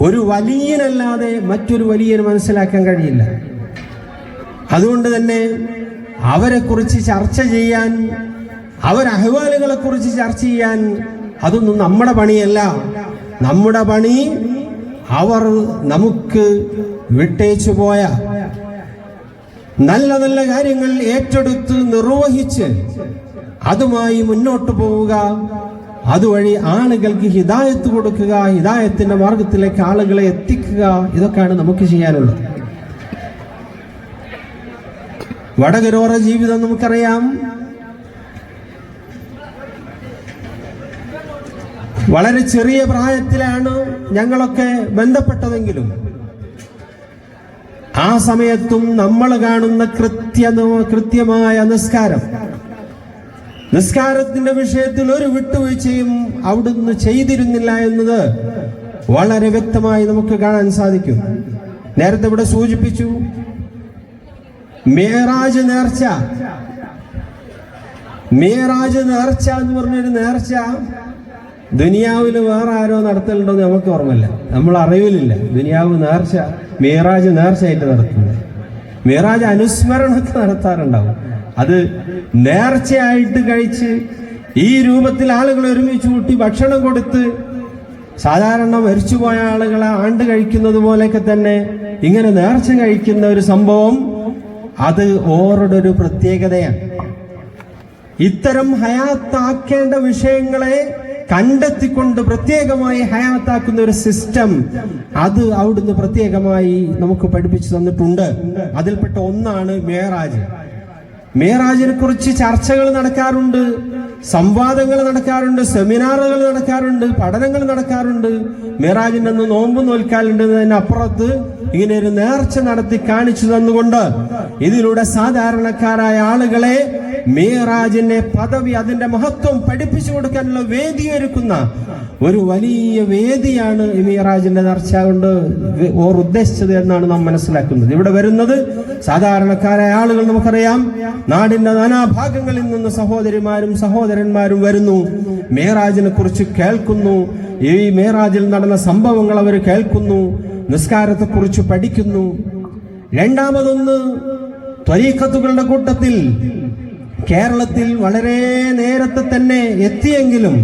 ഒരു വലിയനല്ലാതെ മറ്റൊരു വലിയന് മനസ്സിലാക്കാൻ കഴിയില്ല. അതുകൊണ്ട് തന്നെ അവരെക്കുറിച്ച് ചർച്ച ചെയ്യാൻ അവർ അഹ്വാലുകളെ കുറിച്ച് ചർച്ച ചെയ്യാൻ അതൊന്നും നമ്മുടെ പണിയല്ല. നമ്മുടെ പണി അവർ നമുക്ക് വിട്ടേച്ചു പോയ നല്ല നല്ല കാര്യങ്ങൾ ഏറ്റെടുത്ത് നിർവഹിച്ച് അതുമായി മുന്നോട്ട് പോവുക. അതുവഴി ആളുകൾക്ക് ഹിദായത്ത് കൊടുക്കുക ഹിദായത്തിന്റെ മാർഗത്തിലേക്ക് ആളുകളെ എത്തിക്കുക ഇതൊക്കെയാണ് നമുക്ക് ചെയ്യാനുള്ളത്. വടകരോറ ജീവിതം നമുക്കറിയാം. വളരെ ചെറിയ പ്രായത്തിലാണ് ഞങ്ങളൊക്കെ ബന്ധപ്പെട്ടതെങ്കിലും ആ സമയത്തും നമ്മൾ കാണുന്ന കൃത്യ കൃത്യമായ നിസ്കാരം നിസ്കാരത്തിന്റെ വിഷയത്തിൽ ഒരു വിട്ടുവീഴ്ചയും അവിടുന്ന് ചെയ്തിരുന്നില്ല എന്നത് വളരെ വ്യക്തമായി നമുക്ക് കാണാൻ സാധിക്കും. നേരത്തെ ഇവിടെ സൂചിപ്പിച്ചു മേറാജ് നേർച്ച. മേറാജ് നേർച്ച എന്ന് പറഞ്ഞൊരു നേർച്ച ദുനിയാവിൽ വേറെ ആരോ നടത്തലുണ്ടോ എന്ന് നമുക്ക് ഓർമ്മയില്ല. നമ്മൾ അറിവിലില്ല. ദുനിയാവ് നേർച്ച മേറാജ് നേർച്ചയായിട്ട് നടത്തുന്നത്. മേറാജ് അനുസ്മരണമൊക്കെ നടത്താറുണ്ടാവും. അത് നേർച്ചയായിട്ട് കഴിച്ച് ഈ രൂപത്തിൽ ആളുകൾ ഒരുമിച്ച് കൂട്ടി ഭക്ഷണം കൊടുത്ത് സാധാരണ മരിച്ചുപോയ ആളുകളെ ആണ്ട് കഴിക്കുന്നത് പോലെയൊക്കെ തന്നെ ഇങ്ങനെ നേർച്ച കഴിക്കുന്ന ഒരു സംഭവം അത് ഓറുടെ ഒരു പ്രത്യേകതയാണ്. ഇത്തരം ഹയാത്താക്കേണ്ട വിഷയങ്ങളെ കണ്ടെത്തിക്കൊണ്ട് പ്രത്യേകമായി ഹയാത്താക്കുന്ന ഒരു സിസ്റ്റം അത് അവിടുന്ന് പ്രത്യേകമായി നമുക്ക് പഠിപ്പിച്ചു തന്നിട്ടുണ്ട്. അതിൽപ്പെട്ട ഒന്നാണ് മേറാജ്. മേറാജിനെ കുറിച്ച് ചർച്ചകൾ നടക്കാറുണ്ട് സംവാദങ്ങൾ നടക്കാറുണ്ട് സെമിനാറുകൾ നടക്കാറുണ്ട് പഠനങ്ങൾ നടക്കാറുണ്ട്. മേറാജിന്റെ അന്ന് നോമ്പ് നോൽക്കാറുണ്ട് അതിനപ്പുറത്ത് ഇങ്ങനെ ഒരു നേർച്ച നടത്തി കാണിച്ചു തന്നുകൊണ്ട് ഇതിലൂടെ സാധാരണക്കാരായ ആളുകളെ മേറാജിന്റെ പദവി അതിന്റെ മഹത്വം പഠിപ്പിച്ചു കൊടുക്കാനുള്ള വേദി ഒരുക്കുന്ന ഒരു വലിയ വേദിയാണ് ഈ മീറാജിന്റെ നേർച്ച കൊണ്ട് ഓർ ഉദ്ദേശിച്ചത് എന്നാണ് നാം മനസ്സിലാക്കുന്നത്. ഇവിടെ വരുന്നത് സാധാരണക്കാരായ ആളുകൾ നമുക്കറിയാം. നാടിന്റെ നാനാഭാഗങ്ങളിൽ നിന്ന് സഹോദരിമാരും സഹോദരന്മാരും വരുന്നു. മേറാജിനെ കുറിച്ച് കേൾക്കുന്നു. ഈ മേറാജിൽ നടന്ന സംഭവങ്ങൾ അവർ കേൾക്കുന്നു. നിസ്കാരത്തെ കുറിച്ച് പഠിക്കുന്നു. രണ്ടാമതൊന്ന് ത്വരീഖത്തുകളുടെ കൂട്ടത്തിൽ കേരളത്തിൽ വളരെ നേരത്തെ തന്നെ എത്തിയെങ്കിലും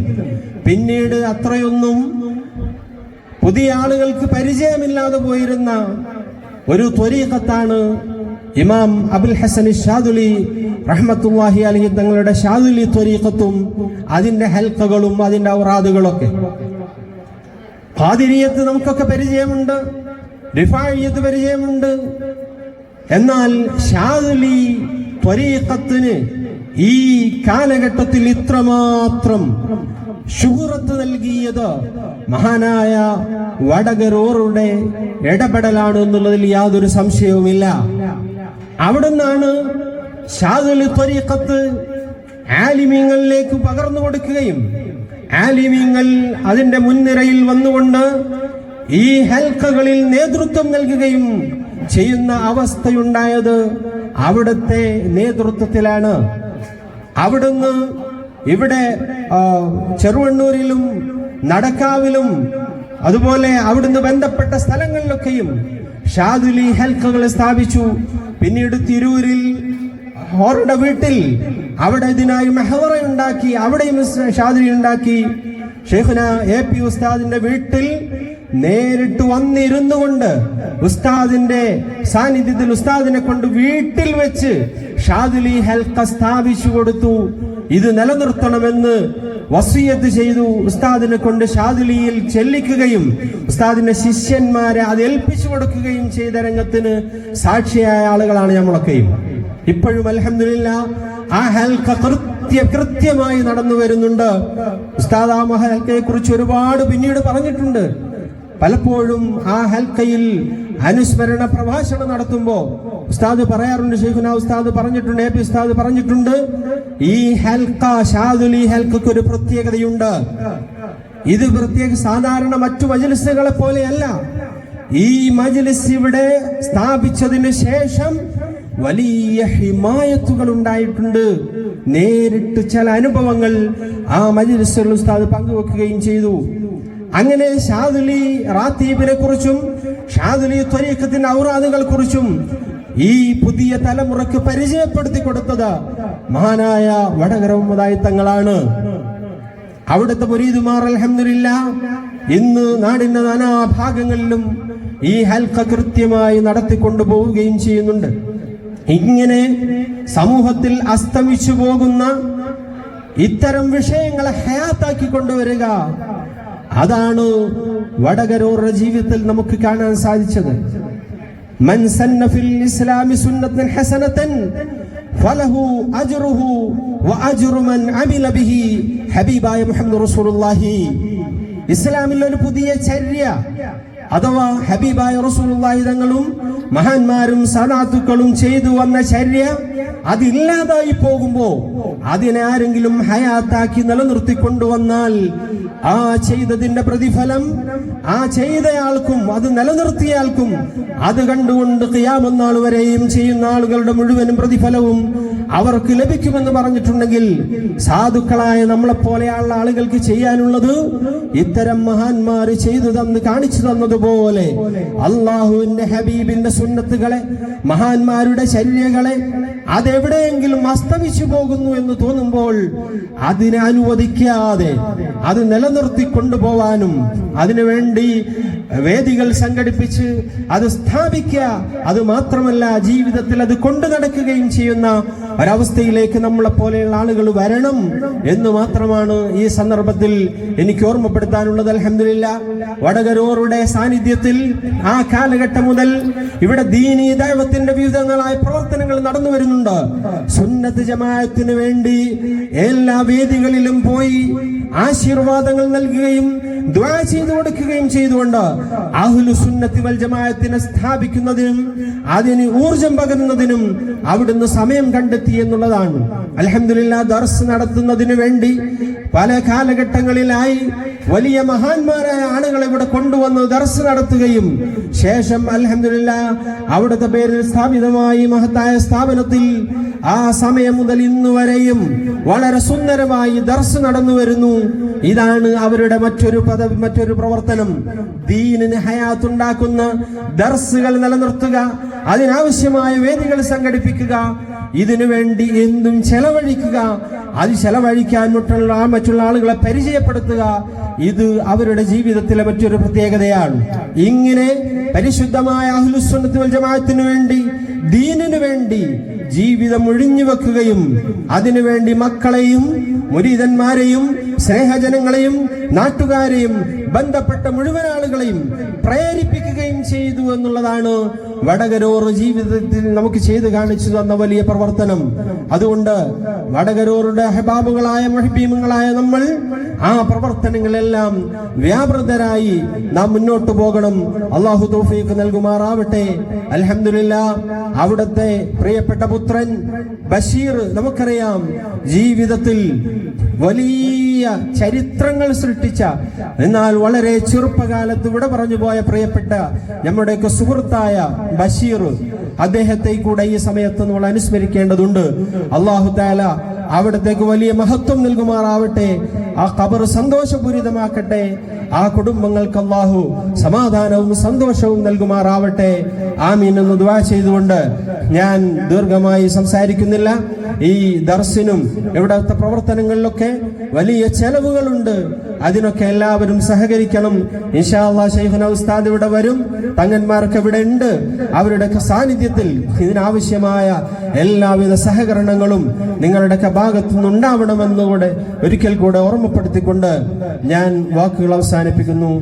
പിന്നീട് അത്രയൊന്നും പുതിയ ആളുകൾക്ക് പരിചയമില്ലാതെ പോയിരുന്ന ഒരു ത്വരീഖത്താണ് ഇമാം അബുൽ ഹസൻ ഷാദുലി റഹ്മത്തുല്ലാഹി അലഹി തങ്ങളുടെ ഷാദുലി ത്വരീഖത്തും അതിന്റെ ഹൽക്കകളും അതിന്റെ ഔറാദുകളൊക്കെ. ഖാദിരിയത്ത് നമുക്കൊക്കെ പരിചയമുണ്ട് റിഫാഴിയത്ത് പരിചയമുണ്ട്. എന്നാൽ ഷാദുലി ത്വരീഖത്തിന് ഈ കാലഘട്ടത്തിൽ ഇത്രമാത്രം ശുഹുറത്ത് നൽകിയത് മഹാനായ വടകരോറുടെ ഇടപെടലാണ് എന്നുള്ളതിൽ യാതൊരു സംശയവുമില്ല. അവിടുന്നാണ് ഷാദുൽ ത്വരീഖത്ത് ആലിമീങ്ങളിലേക്ക് പകർന്നു കൊടുക്കുകയും ആലിമീങ്ങൾ അതിന്റെ മുൻനിരയിൽ വന്നുകൊണ്ട് ഈ ഹൽക്കകളിൽ നേതൃത്വം നൽകുകയും ചെയ്യുന്ന അവസ്ഥയുണ്ടായത് അവിടുത്തെ നേതൃത്വത്തിലാണ്. അവിടുന്ന് ഇവിടെ ചെറുവണ്ണൂരിലും നടക്കാവിലും അതുപോലെ അവിടുന്ന് ബന്ധപ്പെട്ട സ്ഥലങ്ങളിലൊക്കെയും ഷാദുലി ഹെൽക്കുകൾ സ്ഥാപിച്ചു. പിന്നീട് തിരൂരിൽ ഹോറുടെ വീട്ടിൽ അവിടെ ഇതിനായി മെഹവറ ഉണ്ടാക്കി അവിടെയും ഷാദുലി ഉണ്ടാക്കി. ഷെയ്ഖുന എ പി ഉസ്താദിന്റെ വീട്ടിൽ നേരിട്ട് വന്നിരുന്നു കൊണ്ട് ഉസ്താദിന്റെ സാന്നിധ്യത്തിൽ ഉസ്താദിനെ കൊണ്ട് വീട്ടിൽ വെച്ച് ഷാദുലി ഹെൽക്ക സ്ഥാപിച്ചു കൊടുത്തു. ഇത് നിലനിർത്തണമെന്ന് വസീയത്ത് ചെയ്തു. ഉസ്താദിനെ കൊണ്ട് ഷാദുലിയിൽ ചെല്ലിക്കുകയും ഉസ്താദിന്റെ ശിഷ്യന്മാരെ അത് ഏൽപ്പിച്ചു കൊടുക്കുകയും ചെയ്ത രംഗത്തിന് സാക്ഷിയായ ആളുകളാണ് നമ്മളൊക്കെയും. ഇപ്പോഴും അലഹമില്ല ആ ഹെൽക്ക കൃത്യ കൃത്യമായി നടന്നു വരുന്നുണ്ട്. ഉസ്താദ് ആ മഹൽക്കയെ കുറിച്ച് ഒരുപാട് പിന്നീട് പറഞ്ഞിട്ടുണ്ട്. പലപ്പോഴും ആ ഹൽക്കയിൽ അനുസ്മരണ പ്രഭാഷണം നടത്തുമ്പോ ഉസ്താദ് പറയാറുണ്ട് ഷെയ്ഖുന ഉസ്താദ് പറഞ്ഞിട്ടുണ്ട് എ പി ഉസ്താദ് പറഞ്ഞിട്ടുണ്ട്. ഈ ഹെൽക്ക ഷാദുലി ഹെൽക്കു ഒരു പ്രത്യേകതയുണ്ട്. ഇത് പ്രത്യേക സാധാരണ മറ്റു മജലിസുകളെ പോലെയല്ല. ഈ മജ്ലിസ് ഇവിടെ സ്ഥാപിച്ചതിന് ശേഷം വലിയ ഹിമായത്തുകൾ ഉണ്ടായിട്ടുണ്ട്. നേരിട്ട് ചില അനുഭവങ്ങൾ ആ മജ്ലിസുകൾ ഉസ്താദ് പങ്കുവെക്കുകയും ചെയ്തു. അങ്ങനെ ഷാദുലി റാത്തീബിനെ കുറിച്ചും ഷാദുലി ത്വരീഖത്തിന്റെ ഔറാദുകളെ കുറിച്ചും ഈ പുതിയ തലമുറയ്ക്ക് പരിചയപ്പെടുത്തി കൊടുത്തത് മഹാനായ വടകര മുഹമ്മദായി തങ്ങളാണ്. അവിടുത്തെ മുരീദുമാർ അലഹമില്ല ഇന്ന് നാടിന്റെ നാനാഭാഗങ്ങളിലും ഈ ഹൽക്ക കൃത്യമായി നടത്തിക്കൊണ്ടു പോവുകയും ചെയ്യുന്നുണ്ട്. ഇങ്ങനെ സമൂഹത്തിൽ അസ്തമിച്ചു പോകുന്ന ഇത്തരം വിഷയങ്ങളെ ഹയാത്താക്കി കൊണ്ടുവരിക അതാണ് വടകരൂറുടെ ജീവിതത്തിൽ നമുക്ക് കാണാൻ സാധിച്ചത്? മൻ സന്ന ഫിൽ ഇസ്ലാമി സുന്നത്തൻ ഹസനത്തൻ ഫലഹു അജ്റുഹു വഅജ്റു മൻ അമില ബിഹി ഹബീബായ മുഹമ്മദ് റസൂലുള്ളാഹി. ഇസ്ലാമിൽ ഒരു പുതിയ ചര്യ. അഥവാ ഹബീബായ റസൂലുള്ളാഹി തങ്ങളും മഹാന്മാരും സദാത്തുക്കളും ചെയ്തു വന്ന ചര്യ അതില്ലാതായി പോകുമ്പോ അതിനെ ആരെങ്കിലും ഹയാത്താക്കി നിലനിർത്തി കൊണ്ടുവന്നാൽ ആ ചെയ്തതിന്റെ പ്രതിഫലം ആ ചെയ്തയാൾക്കും അത് നിലനിർത്തിയയാൾക്കും അത് കണ്ടുകൊണ്ട് കിയാമെന്നാൾ വരെയും ചെയ്യുന്ന ആളുകളുടെ മുഴുവനും പ്രതിഫലവും അവർക്ക് ലഭിക്കുമെന്ന് പറഞ്ഞിട്ടുണ്ടെങ്കിൽ സാധുക്കളായ നമ്മളെപ്പോലെയുള്ള ആളുകൾക്ക് ചെയ്യാനുള്ളത് ഇത്തരം മഹാന്മാർ ചെയ്തു തന്ന് കാണിച്ചു തന്നതുപോലെ അള്ളാഹുവിന്റെ ഹബീബിന്റെ സുന്നത്തുകളെ മഹാന്മാരുടെ ശല്യകളെ അതെവിടെയെങ്കിലും അസ്തമിച്ചു പോകുന്നു എന്ന് തോന്നുമ്പോൾ അതിനെ അനുവദിക്കാതെ അത് നിലനിർത്തി കൊണ്ടുപോവാനും അതിനുവേണ്ടി വേദികൾ സംഘടിപ്പിച്ച് അത് സ്ഥാപിക്കുക. അത് മാത്രമല്ല ജീവിതത്തിൽ അത് കൊണ്ടു നടക്കുകയും ചെയ്യുന്ന ഒരവസ്ഥയിലേക്ക് നമ്മളെ പോലെയുള്ള ആളുകൾ വരണം എന്ന് മാത്രമാണ് ഈ സന്ദർഭത്തിൽ എനിക്ക് ഓർമ്മപ്പെടുത്താനുള്ളത്. അലഹമില്ല വടകരൂറുടെ സാന്നിധ്യത്തിൽ ആ കാലഘട്ടം മുതൽ ഇവിടെ ദീനീ ദൈവത്തിന്റെ വിവിധങ്ങളായ പ്രവർത്തനങ്ങൾ നടന്നു വരുന്നുണ്ട്. സുന്നത്ത് ജമാഅത്തിന് വേണ്ടി എല്ലാ വേദികളിലും പോയി ആശീർവാദങ്ങൾ നൽകുകയും ദ്വാ ചെയ്തു കൊടുക്കുകയും ചെയ്തുകൊണ്ട് അഹ്ലു സുന്നത്തി വൽ ജമാഅത്തിനെ സ്ഥാപിക്കുന്നതിനും അതിന് ഊർജം പകരുന്നതിനും അവിടുന്ന് സമയം കണ്ടെത്തി എന്നുള്ളതാണ്. അലഹമില്ല ദർസ് നടത്തുന്നതിനു വേണ്ടി പല കാലഘട്ടങ്ങളിലായി വലിയ മഹാന്മാരായ ആളുകളെ ഇവിടെ കൊണ്ടുവന്ന് ദർസ് നടത്തുകയും ശേഷം അലഹമില്ല അവിടുത്തെ പേരിൽ സ്ഥാപിതമായി മഹത്തായ സ്ഥാപനത്തിൽ ആ സമയം മുതൽ ഇന്ന് വരെയും വളരെ സുന്ദരമായി ദർസ് നടന്നു വരുന്നു. ഇതാണ് അവരുടെ മറ്റൊരു പദ മറ്റൊരു പ്രവർത്തനം. ദീനിന് ഹയാത്തുണ്ടാക്കുന്ന ദർസുകൾ നിലനിർത്തുക അതിനാവശ്യമായ വേദികൾ സംഘടിപ്പിക്കുക ഇതിനു വേണ്ടി എന്തും ചെലവഴിക്കുക അത് ചെലവഴിക്കാൻ മറ്റുള്ള ആളുകളെ പരിചയപ്പെടുത്തുക ഇത് അവരുടെ ജീവിതത്തിലെ മറ്റൊരു പ്രത്യേകതയാണ്. ഇങ്ങനെ പരിശുദ്ധമായ അഹ്ലുസുന്നത്ത് വൽ ജമാഅത്തിന് വേണ്ടി ദീനിനു വേണ്ടി ജീവിതം ഒഴിഞ്ഞു വെക്കുകയും അതിനുവേണ്ടി മക്കളെയും മുരീതന്മാരെയും സ്നേഹജനങ്ങളെയും നാട്ടുകാരെയും ബന്ധപ്പെട്ട മുഴുവൻ ആളുകളെയും പ്രേരിപ്പിക്കുകയും ചെയ്തു എന്നുള്ളതാണ് വടകരോർ ജീവിതത്തിൽ നമുക്ക് ചെയ്തു കാണിച്ചു തന്ന വലിയ പ്രവർത്തനം. അതുകൊണ്ട് വടകരോറുടെ ഹബാബുകളായ മഹിഭീമങ്ങളായ നമ്മൾ ആ പ്രവർത്തനങ്ങളെല്ലാം വ്യാപൃതരായി നാം മുന്നോട്ട് പോകണം. അള്ളാഹു തൗഫീഖ് നൽകുമാറാവട്ടെ. അലഹമില്ല അവിടുത്തെ പ്രിയപ്പെട്ട പുത്രൻ ബഷീർ നമുക്കറിയാം ജീവിതത്തിൽ വലിയ ചരിത്രങ്ങൾ സൃഷ്ടിച്ച എന്നാൽ വളരെ ചെറുപ്പകാലത്ത് ഇവിടെ പറഞ്ഞു പോയ പ്രിയപ്പെട്ട നമ്മുടെയൊക്കെ സുഹൃത്തായ ബഷീർ അദ്ദേഹത്തെ കൂടെ ഈ സമയത്ത് നമ്മൾ അനുസ്മരിക്കേണ്ടതുണ്ട്. അള്ളാഹു താല അവിടത്തേക്ക് വലിയ മഹത്വം നൽകുമാറാവട്ടെ. ആ ഖബർ സന്തോഷപൂരിതമാക്കട്ടെ. ആ കുടുംബങ്ങൾക്ക് അള്ളാഹു സമാധാനവും സന്തോഷവും നൽകുമാറാവട്ടെ. ആമീൻ എന്ന് ദുവാ ചെയ്തുകൊണ്ട് ഞാൻ ദീർഘമായി സംസാരിക്കുന്നില്ല. ഈ ദർസിനും ഇവിടുത്തെ പ്രവർത്തനങ്ങളിലൊക്കെ വലിയ ചെലവുകളുണ്ട്. അതിനൊക്കെ എല്ലാവരും സഹകരിക്കണം. ഇൻഷാ അള്ളാഹ് ഷെയ്ഖുന ഉസ്താദ് ഇവിടെ വരും. തങ്ങന്മാർക്ക് ഇവിടെ ഉണ്ട്. അവരുടെ സാന്നിധ്യത്തിൽ ഇതിനാവശ്യമായ എല്ലാവിധ സഹകരണങ്ങളും നിങ്ങളുടെയൊക്കെ ഭാഗത്തു നിന്നുണ്ടാവണമെന്നുകൂടെ ഒരിക്കൽ കൂടെ ഓർമ്മപ്പെടുത്തിക്കൊണ്ട് ഞാൻ വാക്കുകൾ necessária não.